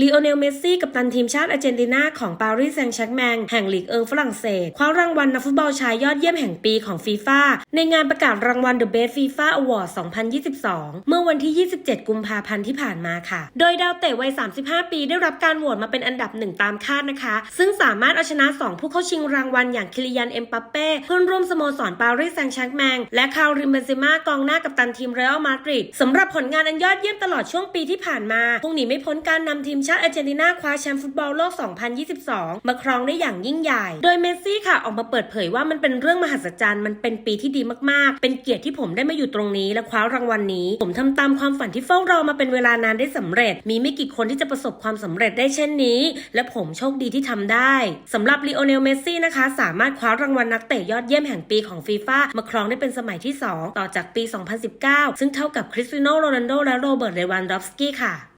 ลีโอเนล เมสซี่ กับตันทีมชาติอาร์เจนตินาของปารีสแซงต์แชร์กแมงแห่งลีกเอิงฝรั่งเศส คว้ารางวัลนักฟุตบอลชายยอดเยี่ยมแห่งปีของฟีฟ่าในงานประกาศรางวัล The Best FIFA Award 2022 เมื่อวันที่ 27 กุมภาพันธ์ที่ผ่านมาค่ะ โดยดาวเตะวัย 35 ปีได้รับการโหวตมาเป็นอันดับหนึ่งตามคาดนะคะ ซึ่งสามารถเอาชนะ 2 ผู้เข้าชิงรางวัลอย่างคิลิยัน เอ็มปัปเป้เพื่อนร่วมสโมสรปารีสแซงต์แชร์กแมงและคาริมเบนเซม่ากองหน้ากัปตันทีมเรอัลมาดริดสำหรับผลงานอันยอดเยี่ยมตลอดช่วงปีที่ผ่านมาคงหนีไม่พ้นการนำทีมชาติอาร์เจนตินาคว้าแชมป์ฟุตบอลโลก 2022 มาครองได้อย่างยิ่งใหญ่ โดยเมสซี่ค่ะออกมาเปิดเผยว่ามันเป็นเรื่องมหัศจรรย์ มันเป็นปีที่ดีมากๆ เป็นเกียรติที่ผมได้มาอยู่ตรงนี้ และคว้ารางวัลนี้ ผมทำตามความฝันที่เฝ้ารอมาเป็นเวลานานได้สำเร็จ มีไม่กี่คนที่จะประสบความสำเร็จได้เช่นนี้ และผมโชคดีที่ทำได้สำหรับลีโอเนล เมสซี่นะคะ สามารถคว้ารางวัลนักเตะยอดเยี่ยมแห่งปีของฟีฟ่ามาครองได้เป็นสมัยที่ 2 ต่อจากปี 2019 ซึ่งเท่ากับคริสติโนโรนัลโดและโรเบิร์ต เลวันดอฟสกี้ค่ะ